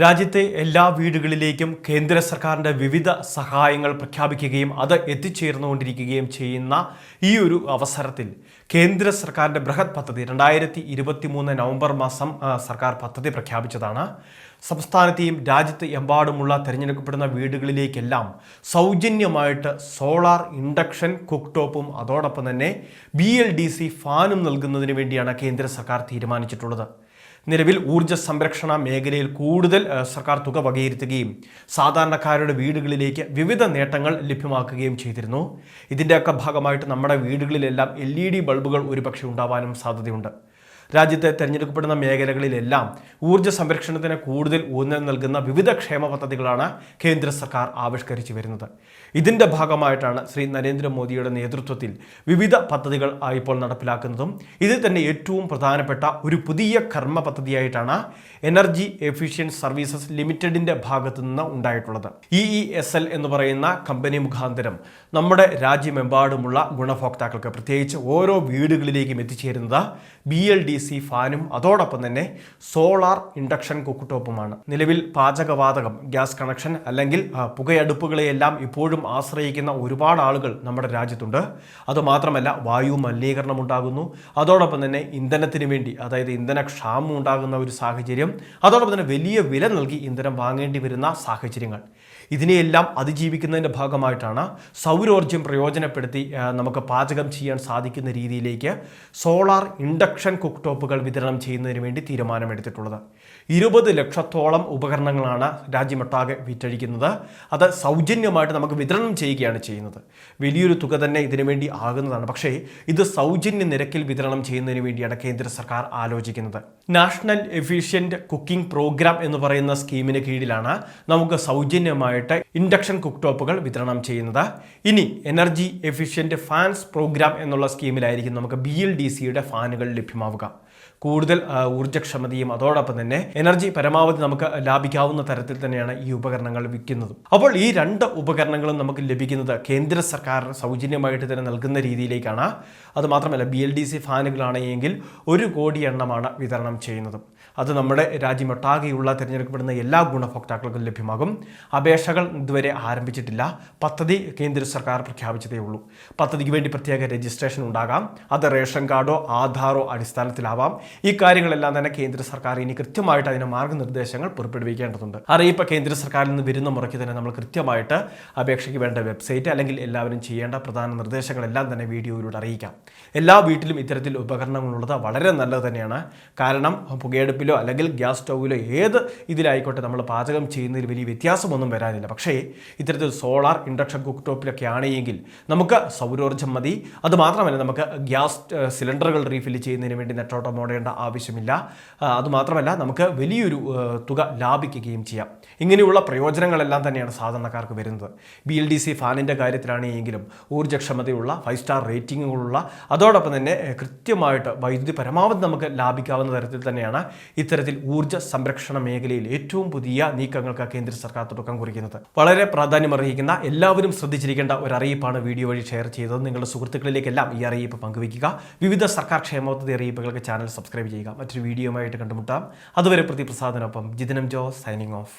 രാജ്യത്തെ എല്ലാ വീടുകളിലേക്കും കേന്ദ്ര സർക്കാരിന്റെ വിവിധ സഹായങ്ങൾ പ്രഖ്യാപിക്കുകയും അത് എത്തിച്ചേർന്നുകൊണ്ടിരിക്കുകയും ചെയ്യുന്ന ഈ ഒരു അവസരത്തിൽ കേന്ദ്ര സർക്കാരിന്റെ ബൃഹത് പദ്ധതി രണ്ടായിരത്തി ഇരുപത്തി മൂന്ന് നവംബർ മാസം സർക്കാർ പദ്ധതി പ്രഖ്യാപിച്ചതാണ്. സംസ്ഥാനത്തെയും രാജ്യത്ത് എമ്പാടുമുള്ള തിരഞ്ഞെടുക്കപ്പെടുന്ന വീടുകളിലേക്കെല്ലാം സൗജന്യമായിട്ട് സോളാർ ഇൻഡക്ഷൻ കുക്ക് ടോപ്പും അതോടൊപ്പം തന്നെ ബി എൽ ഡി സി ഫാനും നൽകുന്നതിന് വേണ്ടിയാണ് കേന്ദ്ര സർക്കാർ തീരുമാനിച്ചിട്ടുള്ളത്. നിലവിൽ ഊർജ സംരക്ഷണ മേഖലയിൽ കൂടുതൽ സർക്കാർ തുക വകയിരുത്തുകയും സാധാരണക്കാരുടെ വീടുകളിലേക്ക് വിവിധ നേട്ടങ്ങൾ ലഭ്യമാക്കുകയും ചെയ്തിരുന്നു. ഇതിന്റെയൊക്കെ ഭാഗമായിട്ട് നമ്മുടെ വീടുകളിലെല്ലാം എൽ ഇ ഡി ബൾബുകൾ ഒരുപക്ഷെ ഉണ്ടാവാനും സാധ്യതയുണ്ട്. രാജ്യത്തെ തിരഞ്ഞെടുക്കപ്പെടുന്ന മേഖലകളിലെല്ലാം ഊർജ സംരക്ഷണത്തിന് കൂടുതൽ ഊന്നൽ നൽകുന്ന വിവിധ ക്ഷേമ പദ്ധതികളാണ് കേന്ദ്ര സർക്കാർ ആവിഷ്കരിച്ചു വരുന്നത്. ഇതിന്റെ ഭാഗമായിട്ടാണ് ശ്രീ നരേന്ദ്രമോദിയുടെ നേതൃത്വത്തിൽ വിവിധ പദ്ധതികൾ ഇപ്പോൾ നടപ്പിലാക്കുന്നതും ഇതിൽ തന്നെ ഏറ്റവും പ്രധാനപ്പെട്ട ഒരു പുതിയ കർമ്മ പദ്ധതിയായിട്ടാണ് എനർജി എഫിഷ്യന്റ് സർവീസസ് ലിമിറ്റഡിന്റെ ഭാഗത്തു നിന്ന് ഉണ്ടായിട്ടുള്ളത്. ഇ ഇ എസ് എൽ എന്ന് പറയുന്ന കമ്പനി മുഖാന്തരം നമ്മുടെ രാജ്യമെമ്പാടുമുള്ള ഗുണഭോക്താക്കൾക്ക് പ്രത്യേകിച്ച് ഓരോ വീടുകളിലേക്കും എത്തിച്ചേരുന്നത് ബി എൽ ഡി സി ഫാനും അതോടൊപ്പം തന്നെ സോളാർ ഇൻഡക്ഷൻ കുക്കുടോപ്പുമാണ്. നിലവിൽ പാചകവാതകം ഗ്യാസ് കണക്ഷൻ അല്ലെങ്കിൽ പുകയടുപ്പുകളെയെല്ലാം ഇപ്പോഴും ആശ്രയിക്കുന്ന ഒരുപാട് ആളുകൾ നമ്മുടെ രാജ്യത്തുണ്ട്. അതുമാത്രമല്ല വായു മലിനീകരണം ഉണ്ടാകുന്നു. അതോടൊപ്പം തന്നെ ഇന്ധനത്തിന് വേണ്ടി അതായത് ഇന്ധന ക്ഷാമം ഉണ്ടാകുന്ന ഒരു സാഹചര്യം അതോടൊപ്പം തന്നെ വലിയ വില നൽകി ഇന്ധനം വാങ്ങേണ്ടി വരുന്ന സാഹചര്യങ്ങൾ. ഇതിനെയെല്ലാം അതിജീവിക്കുന്നതിന്റെ ഭാഗമായിട്ടാണ് സൗരോർജം പ്രയോജനപ്പെടുത്തി നമുക്ക് പാചകം ചെയ്യാൻ സാധിക്കുന്ന രീതിയിലേക്ക് സോളാർ ഇൻഡക്ഷൻ കുക്ക് ടോപ്പുകൾ വിതരണം ചെയ്യുന്നതിന് വേണ്ടി തീരുമാനമെടുത്തിട്ടുള്ളത്. ഇരുപത് ലക്ഷത്തോളം ഉപകരണങ്ങളാണ് രാജ്യമൊട്ടാകെ വിറ്റഴിക്കുന്നത്. അത് സൗജന്യമായിട്ട് നമുക്ക് വിതരണം ചെയ്യുകയാണ് ചെയ്യുന്നത്. വലിയൊരു തുക തന്നെ ഇതിനു വേണ്ടി ആകുന്നതാണ്. പക്ഷേ ഇത് സൗജന്യ നിരക്കിൽ വിതരണം ചെയ്യുന്നതിന് വേണ്ടിയാണ് കേന്ദ്ര സർക്കാർ ആലോചിക്കുന്നത്. നാഷണൽ എഫിഷ്യന്റ് കുക്കിംഗ് പ്രോഗ്രാം എന്ന് പറയുന്ന സ്കീമിന് കീഴിലാണ് നമുക്ക് സൗജന്യമായിട്ട് ഇൻഡക്ഷൻ കുക്ക് ടോപ്പുകൾ വിതരണം ചെയ്യുന്നത്. ഇനി എനർജി എഫിഷ്യന്റ് ഫാൻസ് പ്രോഗ്രാം എന്നുള്ള സ്കീമിലായിരിക്കും നമുക്ക് ബി എൽ ഡി സിയുടെ ഫാനുകൾ ലഭ്യമാവുക. കൂടുതൽ ഊർജക്ഷമതയും അതോടൊപ്പം തന്നെ എനർജി പരമാവധി നമുക്ക് ലാഭിക്കാവുന്ന തരത്തിൽ തന്നെയാണ് ഈ ഉപകരണങ്ങൾ വിൽക്കുന്നത്. അപ്പോൾ ഈ രണ്ട് ഉപകരണങ്ങളും നമുക്ക് ലഭിക്കുന്നത് കേന്ദ്ര സർക്കാർ സൗജന്യമായിട്ട് തന്നെ നൽകുന്ന രീതിയിലേക്കാണ്. അതുമാത്രമല്ല ബി എൽ ഡി സി ഫാനുകളാണെങ്കിൽ ഒരു കോടി എണ്ണമാണ് വിതരണം ചെയ്യുന്നത്. അത് നമ്മുടെ രാജ്യമൊട്ടാകെയുള്ള തിരഞ്ഞെടുക്കപ്പെടുന്ന എല്ലാ ഗുണഭോക്താക്കൾക്കും ലഭ്യമാകും. അപേക്ഷകൾ ഇതുവരെ ആരംഭിച്ചിട്ടില്ല. പദ്ധതി കേന്ദ്ര സർക്കാർ പ്രഖ്യാപിച്ചതേ ഉള്ളൂ. പദ്ധതിക്ക് വേണ്ടി പ്രത്യേക രജിസ്ട്രേഷൻ ഉണ്ടാകാം. അത് റേഷൻ കാർഡോ ആധാറോ അടിസ്ഥാനത്തിലാവാം. ഈ കാര്യങ്ങളെല്ലാം തന്നെ കേന്ദ്ര സർക്കാർ ഇനി കൃത്യമായിട്ട് അതിന് മാർഗനിർദ്ദേശങ്ങൾ പുറപ്പെടുവിക്കേണ്ടതുണ്ട്. അറിയിപ്പ് കേന്ദ്ര സർക്കാരിൽ നിന്ന് വരുന്ന മുറയ്ക്ക് തന്നെ നമ്മൾ കൃത്യമായിട്ട് അപേക്ഷയ്ക്ക് വേണ്ട വെബ്സൈറ്റ് അല്ലെങ്കിൽ എല്ലാവരും ചെയ്യേണ്ട പ്രധാന നിർദ്ദേശങ്ങളെല്ലാം തന്നെ വീഡിയോയിലൂടെ അറിയിക്കാം. എല്ലാ വീട്ടിലും ഇത്തരത്തിൽ ഉപകരണങ്ങളുള്ളത് വളരെ നല്ലത് തന്നെയാണ്. കാരണം പുകയെടുപ്പിലോ അല്ലെങ്കിൽ ഗ്യാസ് സ്റ്റൗവിലോ ഏത് ഇതിലായിക്കോട്ടെ നമ്മൾ പാചകം ചെയ്യുന്നതിൽ വലിയ വ്യത്യാസമൊന്നും വരാനില്ല. പക്ഷേ ഇത്തരത്തിൽ സോളാർ ഇൻഡക്ഷൻ കുക്ക് ടോപ്പിലൊക്കെ ആണെങ്കിൽ നമുക്ക് സൗരോർജം മതി. അത് മാത്രമല്ല നമുക്ക് ഗ്യാസ് സിലിണ്ടറുകൾ റീഫിൽ ചെയ്യുന്നതിന് വേണ്ടി നെറ്റോട്ടം ഓടേണ്ട ആവശ്യമില്ല. അതുമാത്രമല്ല നമുക്ക് വലിയൊരു തുക ലാഭിക്കുകയും ചെയ്യാം. ഇങ്ങനെയുള്ള പ്രയോജനങ്ങളെല്ലാം തന്നെയാണ് സാധാരണക്കാർക്ക് വരുന്നത്. ബി എൽ ഡി സി ഫാനിന്റെ കാര്യത്തിലാണെങ്കിലും ഊർജക്ഷമതയുള്ള ഫൈവ് സ്റ്റാർ റേറ്റിങ്ങുകളുള്ള അതോടൊപ്പം തന്നെ കൃത്യമായിട്ട് വൈദ്യുതി പരമാവധി നമുക്ക് ലാഭിക്കാവുന്ന തരത്തിൽ തന്നെയാണ് ഇത്തരത്തിൽ ഊർജ സംരക്ഷണ മേഖലയിൽ ഏറ്റവും പുതിയ നീക്കങ്ങൾക്ക് കേന്ദ്ര സർക്കാർ തുടക്കം കുറിക്കുന്നത്. വളരെ പ്രാധാന്യം പ്രാധാന്യമർഹിക്കുന്ന എല്ലാവരും ശ്രദ്ധിച്ചിരിക്കേണ്ട ഒരു അറിയിപ്പാണ് വീഡിയോ വഴി ഷെയർ ചെയ്തത്. നിങ്ങളുടെ സുഹൃത്തുക്കളിലേക്കെല്ലാം ഈ അറിയിപ്പ് പങ്കുവയ്ക്കുക. വിവിധ സർക്കാർ ക്ഷേമ പദ്ധതി അറിയിപ്പുകൾക്ക് ചാനൽ സബ്സ്ക്രൈബ് ചെയ്യുക. മറ്റൊരു വീഡിയോയുമായിട്ട് കണ്ടുമുട്ടാം. അതുവരെ പ്രതിപ്രസാദനൊപ്പം ജിതിനം ജോ സൈനിങ് ഓഫ്